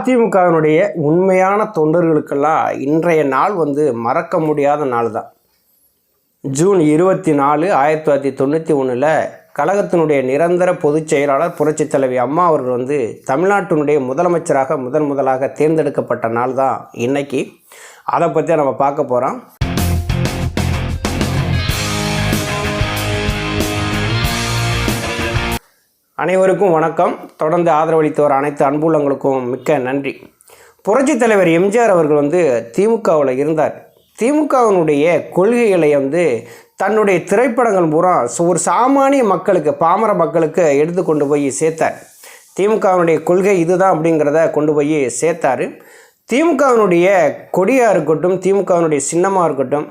அதிமுகவினுடைய உண்மையான தொண்டர்களுக்கெல்லாம் இன்றைய நாள் வந்து மறக்க முடியாத நாள் தான் ஜூன் இருபத்தி நாலு ஆயிரத்தி தொள்ளாயிரத்தி தொண்ணூற்றி ஒன்றில் கழகத்தினுடைய நிரந்தர பொதுச் செயலாளர் புரட்சித் தலைவி அம்மா அவர்கள் வந்து தமிழ்நாட்டினுடைய முதலமைச்சராக முதன் முதலாக தேர்ந்தெடுக்கப்பட்ட நாள் தான் இன்றைக்கி அதை பற்றி நம்ம பார்க்க போகிறோம் அனைவருக்கும் வணக்கம். தொடர்ந்து ஆதரவளித்து வர அனைத்து அன்புள்ளங்களுக்கும் மிக்க நன்றி. புரட்சித் தலைவர் எம்ஜிஆர் அவர்கள் வந்து திமுகவில் இருந்தார். திமுகவினுடைய கொள்கைகளை வந்து தன்னுடைய திரைப்படங்கள் பூரா ஒரு சாமானிய மக்களுக்கு பாமர மக்களுக்கு எடுத்து கொண்டு போய் சேர்த்தார். திமுகவினுடைய கொள்கை இதுதான் அப்படிங்கிறத கொண்டு போய் சேர்த்தாரு. திமுகவினுடைய கொடியாக இருக்கட்டும் திமுகவினுடைய சின்னமாக இருக்கட்டும்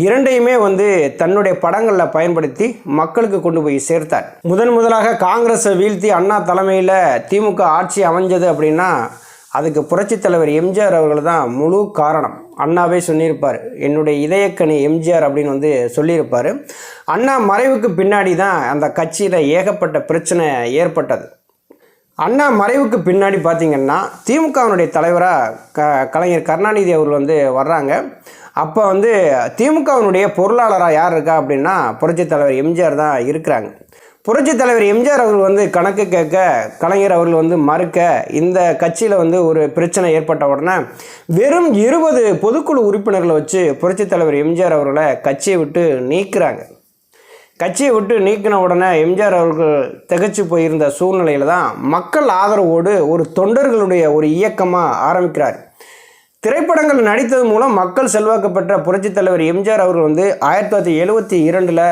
இரண்டையுமே வந்து தன்னுடைய படங்களில் பயன்படுத்தி மக்களுக்கு கொண்டு போய் சேர்த்தார். முதன் முதலாக காங்கிரஸை வீழ்த்தி அண்ணா தலைமையில் திமுக ஆட்சி அமைஞ்சது அப்படின்னா அதுக்கு புரட்சித் தலைவர் எம்ஜிஆர் அவர்கள் தான் முழு காரணம். அண்ணாவே சொல்லியிருப்பார். என்னுடைய இதயக்கனி எம்ஜிஆர் அப்படின்னு வந்து சொல்லியிருப்பார். அண்ணா மறைவுக்கு பின்னாடி தான் அந்த கட்சியில் ஏகப்பட்ட பிரச்சனை ஏற்பட்டது. அண்ணா மறைவுக்கு பின்னாடி பார்த்தீங்கன்னா திமுகவினுடைய தலைவராக க கலைஞர் கருணாநிதி அவர்கள் வந்து வர்றாங்க. அப்போ வந்து திமுகவினுடைய பொருளாளராக யார் இருக்கா அப்படின்னா புரட்சித் தலைவர் எம்ஜிஆர் தான் இருக்கிறாங்க. புரட்சித் தலைவர் எம்ஜிஆர் அவர்கள் வந்து கணக்கு கேட்க கலைஞர் அவர்கள் வந்து மறுக்க இந்த கட்சியில் வந்து ஒரு பிரச்சனை ஏற்பட்ட உடனே வெறும் இருபது பொதுக்குழு உறுப்பினர்களை வச்சு புரட்சித் தலைவர் எம்ஜிஆர் அவர்களை கட்சியை விட்டு நீக்கிறாங்க. கட்சியை விட்டு நீக்கின உடனே எம்ஜிஆர் அவர்கள் திகச்சு போயிருந்த சூழ்நிலையில் தான் மக்கள் ஆதரவோடு ஒரு தொண்டர்களுடைய ஒரு இயக்கமாக ஆரம்பிக்கிறார். திரைப்படங்கள் நடித்தது மூலம் மக்கள் செல்வாக்கு பெற்ற புரட்சித் தலைவர் எம்ஜிஆர் அவர்கள் வந்து ஆயிரத்தி தொள்ளாயிரத்தி எழுபத்தி இரண்டில்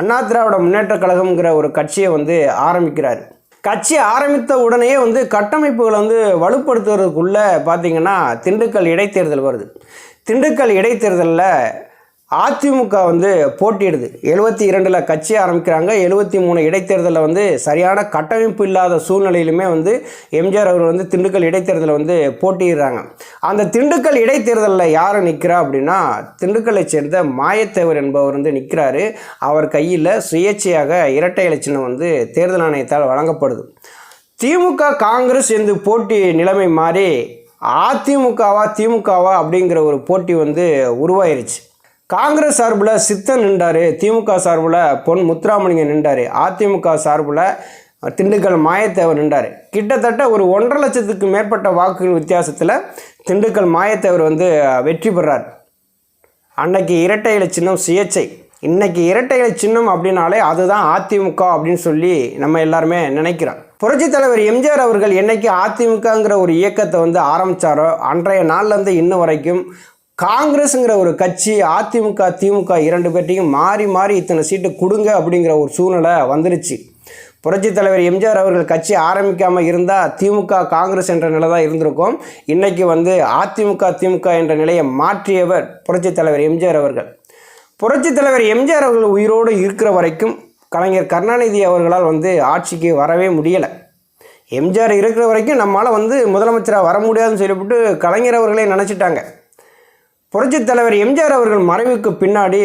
அண்ணா திராவிட முன்னேற்றக் கழகம்ங்கிற ஒரு கட்சியை வந்து ஆரம்பிக்கிறார். கட்சி ஆரம்பித்த உடனே வந்து கட்டமைப்புகளை வந்து வலுப்படுத்துவதற்குள்ளே பார்த்தீங்கன்னா திண்டுக்கல் இடைத்தேர்தல் வருது. திண்டுக்கல் இடைத்தேர்தலில் அதிமுக வந்து போட்டியிடுது. எழுபத்தி இரண்டில் கட்சி ஆரம்பிக்கிறாங்க. எழுபத்தி மூணு இடைத்தேர்தலில் வந்து சரியான கட்டமைப்பு இல்லாத சூழ்நிலையிலுமே வந்து எம்ஜிஆர் அவர் வந்து திண்டுக்கல் இடைத்தேர்தலில் வந்து போட்டியிடுறாங்க. அந்த திண்டுக்கல் இடைத்தேர்தலில் யார் நிற்கிறா அப்படின்னா திண்டுக்கல்லை சேர்ந்த மாயத்தேவர் என்பவர் வந்து நிற்கிறாரு அவர் கையில் சுயேட்சையாக இரட்டை இலச்சினம் வந்து தேர்தல் ஆணையத்தால் வழங்கப்படுது. திமுக காங்கிரஸ் என்று போட்டி நிலைமை மாறி அதிமுகவா திமுகவா அப்படிங்கிற ஒரு போட்டி வந்து உருவாயிருச்சு. காங்கிரஸ் சார்பில் சித்தன் நின்றார். திமுக சார்பில் பொன் முத்துராமலிங்கம் நின்றார். அதிமுக சார்பில் திண்டுக்கல் மாயத்தேவர் நின்றார். கிட்டத்தட்ட ஒரு ஒன்றரை லட்சத்துக்கு மேற்பட்ட வாக்குகள் வித்தியாசத்தில் திண்டுக்கல் மாயத்தேவர் வந்து வெற்றி பெறார். அன்னைக்கு இரட்டை இலை சின்னம் சுயேச்சை இன்னைக்கு இரட்டை இலை சின்னம் அப்படின்னாலே அதுதான் அதிமுக அப்படின்னு சொல்லி நம்ம எல்லாருமே நினைக்கிறோம். புரட்சித் தலைவர் எம்ஜிஆர் அவர்கள் என்னைக்கு அதிமுகங்கிற ஒரு இயக்கத்தை வந்து ஆரம்பித்தாரோ அன்றைய நாள்லேருந்து இன்ன வரைக்கும் காங்கிரஸுங்கிற ஒரு கட்சி அதிமுக திமுக இரண்டு பேர்ட்டையும் மாறி மாறி இத்தனை சீட்டு கொடுங்க அப்படிங்கிற ஒரு சூழ்நிலை வந்துருச்சு. புரட்சி தலைவர் எம்ஜிஆர் அவர்கள் கட்சி ஆரம்பிக்காமல் இருந்தால் திமுக காங்கிரஸ் என்ற நிலை தான் இருந்திருக்கும். இன்றைக்கி வந்து அதிமுக திமுக என்ற நிலையை மாற்றியவர் புரட்சி தலைவர் எம்ஜிஆர் அவர்கள். புரட்சி தலைவர் எம்ஜிஆர் அவர்கள் உயிரோடு இருக்கிற வரைக்கும் கலைஞர் கருணாநிதி அவர்களால் வந்து ஆட்சிக்கு வரவே முடியலை. எம்ஜிஆர் இருக்கிற வரைக்கும் நம்மளால் வந்து முதலமைச்சராக வர முடியாதுன்னு சொல்லிவிட்டு கலைஞர் அவர்களே நினச்சிட்டாங்க. புரட்சித் தலைவர் எம்ஜிஆர் அவர்கள் மறைவுக்கு பின்னாடி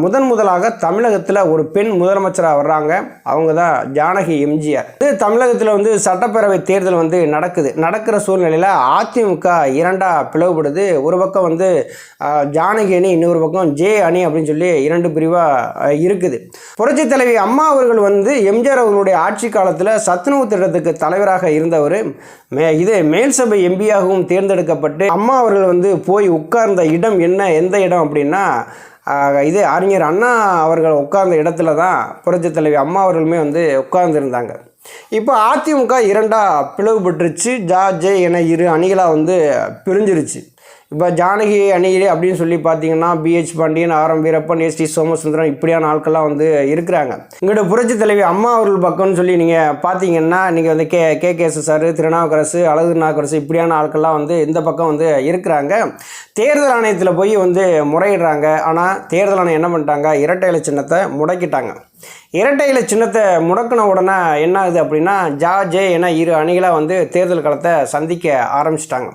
முதன் முதலாக தமிழகத்தில் ஒரு பெண் முதலமைச்சராக வர்றாங்க. அவங்க தான் ஜானகி எம்ஜிஆர். இது தமிழகத்தில் வந்து சட்டப்பேரவை தேர்தல் வந்து நடக்குது. நடக்கிற சூழ்நிலையில் அதிமுக இரண்டாக பிளவுபடுது. ஒரு பக்கம் வந்து ஜானகி அணி இன்னொரு பக்கம் ஜே அணி அப்படின்னு சொல்லி இரண்டு பிரிவாக இருக்குது. புரட்சி தலைவி அம்மா அவர்கள் வந்து எம்ஜிஆர் அவர்களுடைய ஆட்சி காலத்தில் சத்துணவு திட்டத்துக்கு தலைவராக இருந்தவர். மே இது மேல் சபை எம்பியாகவும் தேர்ந்தெடுக்கப்பட்டு அம்மா அவர்கள் வந்து போய் உட்கார்ந்த இடம் என்ன எந்த இடம் அப்படின்னா இது அறிஞர் அண்ணா அவர்கள் உட்கார்ந்த இடத்துல தான் புரட்சித் தலைவி அம்மா அவர்களுமே வந்து உட்கார்ந்துருந்தாங்க. இப்போ அதிமுக இரண்டாக பிளவுபட்டுருச்சு. ஜா ஜே என இரு அணிகளாக வந்து பிரிஞ்சிருச்சு. இப்போ ஜானகி அணியிலே அப்படின்னு சொல்லி பார்த்தீங்கன்னா P H Pandian R M Veerappan S T Somasundaram இப்படியான ஆட்கள்லாம் வந்து இருக்கிறாங்க. இங்கிட்ட புரட்சி தலைவி அம்மா அவர்கள் பக்கம்னு சொல்லி நீங்கள் பார்த்தீங்கன்னா நீங்கள் வந்து கே கே கேசு சார் திருநாவுக்கரசு அழகு நாகரசு இப்படியான ஆட்கள்லாம் வந்து இந்த பக்கம் வந்து இருக்கிறாங்க. தேர்தல் ஆணையத்தில் போய் வந்து முறையிடுறாங்க. ஆனால் தேர்தல் ஆணையம் என்ன பண்ணிட்டாங்க? இரட்டை இலை சின்னத்தை முடக்கிட்டாங்க. இரட்டை இலை சின்னத்தை முடக்கின உடனே என்ன ஆகுது அப்படின்னா ஜா ஜே என இரு அணிகளாக வந்து தேர்தல் களத்தை சந்திக்க ஆரம்பிச்சிட்டாங்க.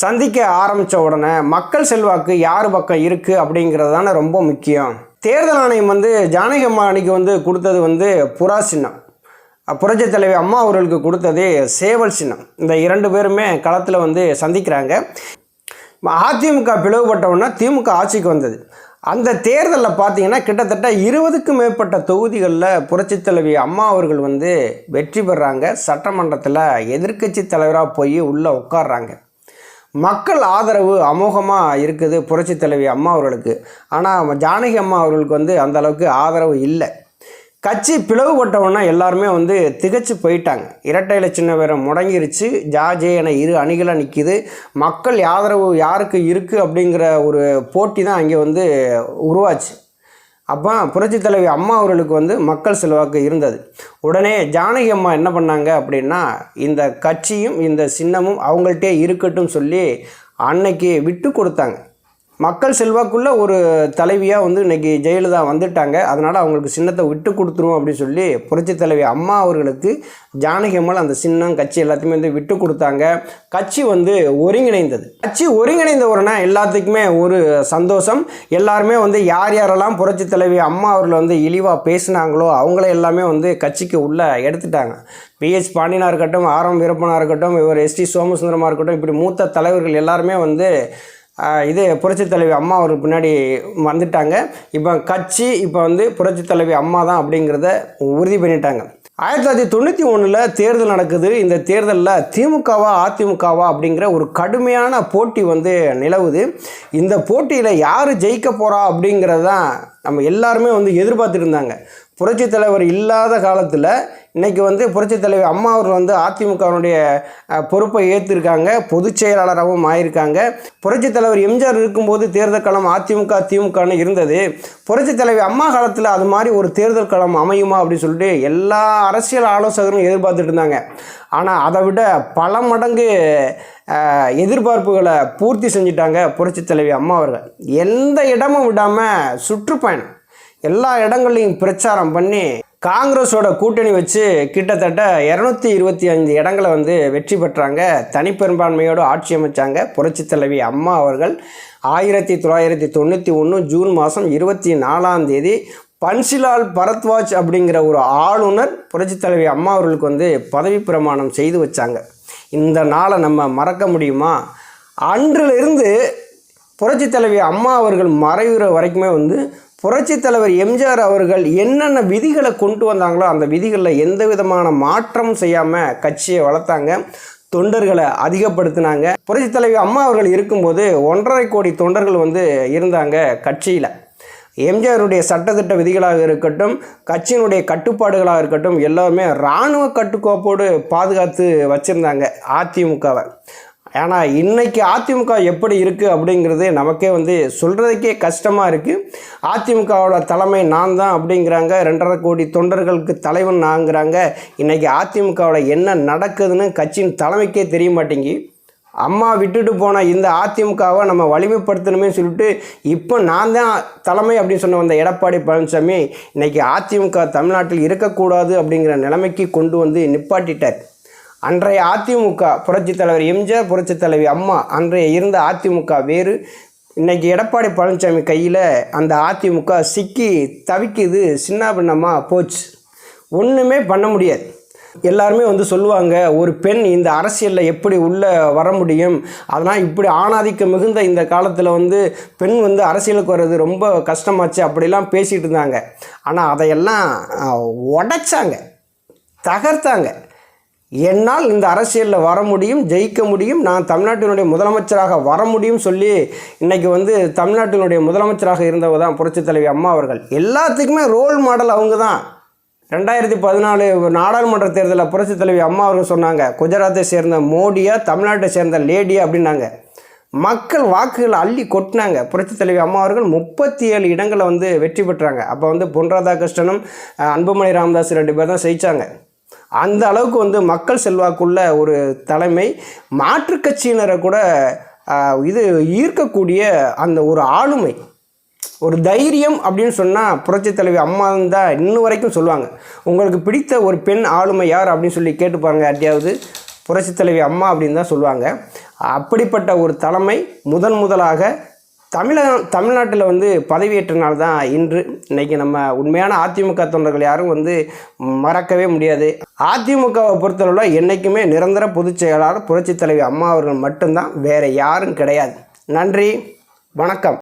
சந்திக்க ஆரம்பித்த உடனே மக்கள் செல்வாக்கு யார் பக்கம் இருக்குது அப்படிங்கிறது தானே ரொம்ப முக்கியம். தேர்தல் ஆணையம் வந்து ஜானகி அம்மா அன்னைக்கு வந்து கொடுத்தது வந்து புறா சின்னம். புரட்சி தலைவி அம்மா அவர்களுக்கு கொடுத்தது சேவல் சின்னம். இந்த இரண்டு பேருமே களத்தில் வந்து சந்திக்கிறாங்க. அதிமுக பிளவுபட்டவுடனே திமுக ஆட்சிக்கு வந்தது. அந்த தேர்தலில் பார்த்தீங்கன்னா கிட்டத்தட்ட இருபதுக்கும் மேற்பட்ட தொகுதிகளில் புரட்சித் தலைவி அம்மா அவர்கள் வந்து வெற்றி பெறாங்க. சட்டமன்றத்தில் எதிர்க்கட்சி தலைவராக போய் உள்ளே உட்கார்றாங்க. மக்கள் ஆதரவு அமோகமாக இருக்குது புரட்சி தலைவி அம்மா அவர்களுக்கு. ஆனால் ஜானகி அம்மா அவர்களுக்கு வந்து அந்த அளவுக்கு ஆதரவு இல்லை. கட்சி பிளவுபட்டவொன்னே எல்லாருமே வந்து திகச்சு போயிட்டாங்க. இரட்டையில் சின்ன பேரம் முடங்கிருச்சு. ஜாஜே என இரு அணிகளாக நிற்கிது மக்கள் ஆதரவு யாருக்கு இருக்குது அப்படிங்கிற ஒரு போட்டி தான் அங்கே வந்து உருவாச்சு. அப்போ புரட்சி தலைவி அம்மா அவர்களுக்கு வந்து மக்கள் செல்வாக்கு இருந்தது. உடனே ஜானகி அம்மா என்ன பண்ணாங்க அப்படின்னா இந்த கட்சியும் இந்த சின்னமும் அவங்கள்ட்டே இருக்கட்டும் சொல்லி அன்னைக்கு விட்டு கொடுத்தாங்க. மக்கள் செல்வாக்குள்ள ஒரு தலைவியாக வந்து இன்றைக்கி ஜெயலலிதா வந்துட்டாங்க. அதனால் அவங்களுக்கு சின்னத்தை விட்டு கொடுத்துருவோம் அப்படின்னு சொல்லி புரட்சி தலைவி அம்மா அவர்களுக்கு ஜானகி அம்மாள் அந்த சின்னம் கட்சி எல்லாத்தையுமே வந்து விட்டு கொடுத்தாங்க. கட்சி வந்து ஒருங்கிணைந்தது. கட்சி ஒருங்கிணைந்த உடனே எல்லாத்துக்குமே ஒரு சந்தோஷம். எல்லாருமே வந்து யார் யாரெல்லாம் புரட்சி தலைவி அம்மா அவர்கள் வந்து இழிவாக பேசினாங்களோ அவங்கள எல்லாமே வந்து கட்சிக்கு உள்ளே எடுத்துட்டாங்க. பிஹெச் பாண்டியனாக இருக்கட்டும் ஆரம் வீரப்பனாக இருக்கட்டும் இவர் எஸ்டி சோமசுந்தரமாக இருக்கட்டும் இப்படி மூத்த தலைவர்கள் எல்லாருமே வந்து இது புரட்சி தலைவி அம்மா அவருக்கு பின்னாடி வந்துட்டாங்க. இப்போ கட்சி இப்போ வந்து புரட்சி தலைவி அம்மா தான் அப்படிங்கிறத உறுதி பண்ணிட்டாங்க. ஆயிரத்தி தொள்ளாயிரத்தி தொண்ணூற்றி ஒன்றில் தேர்தல் நடக்குது. இந்த தேர்தலில் திமுகவா அதிமுகவா அப்படிங்கிற ஒரு கடுமையான போட்டி வந்து நிலவுது. இந்த போட்டியில் யார் ஜெயிக்க போகிறா அப்படிங்கிறது தான் நம்ம எல்லாருமே வந்து எதிர்பார்த்துட்டு இருந்தாங்க புரட்சி தலைவர் இல்லாத காலத்தில் இன்றைக்கி வந்து புரட்சி தலைவர் அம்மா அவர்கள் வந்து அதிமுகவினுடைய பொறுப்பை ஏற்றிருக்காங்க பொதுச் செயலாளராகவும் ஆயிருக்காங்க. புரட்சி தலைவர் எம்ஜிஆர் இருக்கும்போது தேர்தல் களம் அதிமுக திமுகன்னு இருந்தது. புரட்சி தலைவர் அம்மா காலத்தில் அது மாதிரி ஒரு தேர்தல் களம் அமையுமா அப்படின்னு சொல்லிட்டு எல்லா அரசியல் ஆலோசகரும் எதிர்பார்த்துட்டு இருந்தாங்க. ஆனால் அதை விட பல மடங்கு எதிர்பார்ப்புகளை பூர்த்தி செஞ்சிட்டாங்க புரட்சி தலைவி அம்மா அவர்கள். எந்த இடமும் விடாமல் சுற்றுப்பயணம். எல்லா இடங்கள்லையும் பிரச்சாரம் பண்ணி காங்கிரஸோட கூட்டணி வச்சு கிட்டத்தட்ட இரநூத்தி இருபத்தி அஞ்சு இடங்களை வந்து வெற்றி பெற்றாங்க. தனிப்பெரும்பான்மையோடு ஆட்சி அமைச்சாங்க புரட்சி தலைவி அம்மா அவர்கள். ஆயிரத்தி தொள்ளாயிரத்தி தொண்ணூற்றி ஒன்று ஜூன் மாதம் இருபத்தி நாலாம் தேதி பன்சிலால் பரத்வாஜ் அப்படிங்கிற ஒரு ஆளுநர் புரட்சி தலைவி அம்மா அவர்களுக்கு வந்து பதவி பிரமாணம் செய்து வச்சாங்க. இந்த நாளை நம்ம மறக்க முடியுமா? அன்றிலிருந்து புரட்சி தலைவி அம்மா அவர்கள் மறைகிற வரைக்குமே வந்து புரட்சி தலைவர் எம்ஜிஆர் அவர்கள் என்னென்ன விதிகளை கொண்டு வந்தாங்களோ அந்த விதிகளில் எந்த விதமான மாற்றம் செய்யாமல் கட்சியை வளர்த்தாங்க. தொண்டர்களை அதிகப்படுத்தினாங்க. புரட்சி தலைவி அம்மா அவர்கள் இருக்கும்போது ஒன்றரை கோடி தொண்டர்கள் வந்து இருந்தாங்க கட்சியில். எம்ஜிஆருடைய சட்டத்திட்ட விதிகளாக இருக்கட்டும் கட்சியினுடைய கட்டுப்பாடுகளாக இருக்கட்டும் எல்லாமே இராணுவ கட்டுக்கோப்போடு பாதுகாத்து வச்சுருந்தாங்க அதிமுகவை. ஆனால் இன்றைக்கி அதிமுக எப்படி இருக்குது அப்படிங்கிறது நமக்கே வந்து சொல்கிறதுக்கே கஷ்டமாக இருக்குது அதிமுகவோட தலைமை நான் தான் அப்படிங்கிறாங்க. ரெண்டரை கோடி தொண்டர்களுக்கு தலைவன் நாங்கிறாங்க. இன்றைக்கி அதிமுகவில் என்ன நடக்குதுன்னு கட்சியின் தலைமைக்கே தெரிய மாட்டேங்கி. அம்மா விட்டுட்டு போன இந்த அதிமுகவை நம்ம வலிமைப்படுத்தணுமே சொல்லிட்டு இப்போ நான் தான் தலைமை அப்படின்னு சொன்ன வந்த எடப்பாடி பழனிசாமி இன்றைக்கி அதிமுக தமிழ்நாட்டில் இருக்கக்கூடாது அப்படிங்கிற நிலைமைக்கு கொண்டு வந்து நிப்பாட்டிட்டார். அன்றைய அதிமுக புரட்சித் தலைவர் எம்ஜிஆர் புரட்சித் தலைவி அம்மா அன்றைய இருந்த அதிமுக வேறு. இன்றைக்கி எடப்பாடி பழனிசாமி கையில் அந்த அதிமுக சிக்கி தவிக்குது சின்ன பின்னமாக போச்சு. ஒன்றுமே பண்ண முடியாது. எல்லாருமே வந்து சொல்லுவாங்க ஒரு பெண் இந்த அரசியலில் எப்படி உள்ளே வர முடியும்? அதனால் இப்படி ஆணாதிக்கம் மிகுந்த இந்த காலத்தில் வந்து பெண் வந்து அரசியலுக்கு வர்றது ரொம்ப கஷ்டமாச்சு அப்படிலாம் பேசிகிட்டு இருந்தாங்க. ஆனால் அதையெல்லாம் உடைச்சாங்க தகர்த்தாங்க. என்னால் இந்த அரசியலில் வர முடியும் ஜெயிக்க முடியும் நான் தமிழ்நாட்டினுடைய முதலமைச்சராக வர முடியும் சொல்லி இன்றைக்கி வந்து தமிழ்நாட்டினுடைய முதலமைச்சராக இருந்தவர் தான் புரட்சித் தலைவி அம்மா அவர்கள். எல்லாத்துக்குமே ரோல் மாடல் அவங்க தான் ரெண்டாயிரத்தி பதினாலு நாடாளுமன்ற தேர்தலில் புரட்சித் தலைவி அம்மா அவர்கள் சொன்னாங்க குஜராத்தை சேர்ந்த மோடியா தமிழ்நாட்டை சேர்ந்த லேடியா அப்படின்னாங்க. மக்கள் வாக்குகளை அள்ளி கொட்டினாங்க. புரட்சித் தலைவி அம்மா அவர்கள் முப்பத்தி ஏழு இடங்களை வந்து வெற்றி பெற்றாங்க. அப்போ வந்து பொன் ராதாகிருஷ்ணனும் அன்புமணி ராமதாஸ் ரெண்டு பேர் தான் ஜெயித்தாங்க அந்த அளவுக்கு வந்து மக்கள் செல்வாக்குள்ள ஒரு தலைமை மாற்றுக் கட்சியினரை கூட இது ஈர்க்கக்கூடிய அந்த ஒரு ஆளுமை. ஒரு தைரியம் அப்படின்னு சொன்னால் புரட்சித் தலைவி அம்மா இருந்தால் இன்னும் வரைக்கும் சொல்லுவாங்க. உங்களுக்கு பிடித்த ஒரு பெண் ஆளுமை யார் அப்படின்னு சொல்லி கேட்டு பாருங்கள் யார்ட்டையாவது. புரட்சித் தலைவி அம்மா அப்படின்னு தான் சொல்லுவாங்க. அப்படிப்பட்ட ஒரு தலைமை முதன் முதலாக தமிழ தமிழ்நாட்டில் வந்து பதவியேற்ற நாள் தான் இன்று இன்றைக்கி நம்ம உண்மையான அதிமுக தொண்டர்கள் யாரும் வந்து மறக்கவே முடியாது. அதிமுகவை பொறுத்தளவில் என்றைக்குமே நிரந்தர பொதுச் செயலாளர் புரட்சித் தலைவி அம்மா அவர்கள் மட்டும்தான் வேறு யாரும் கிடையாது. நன்றி வணக்கம்.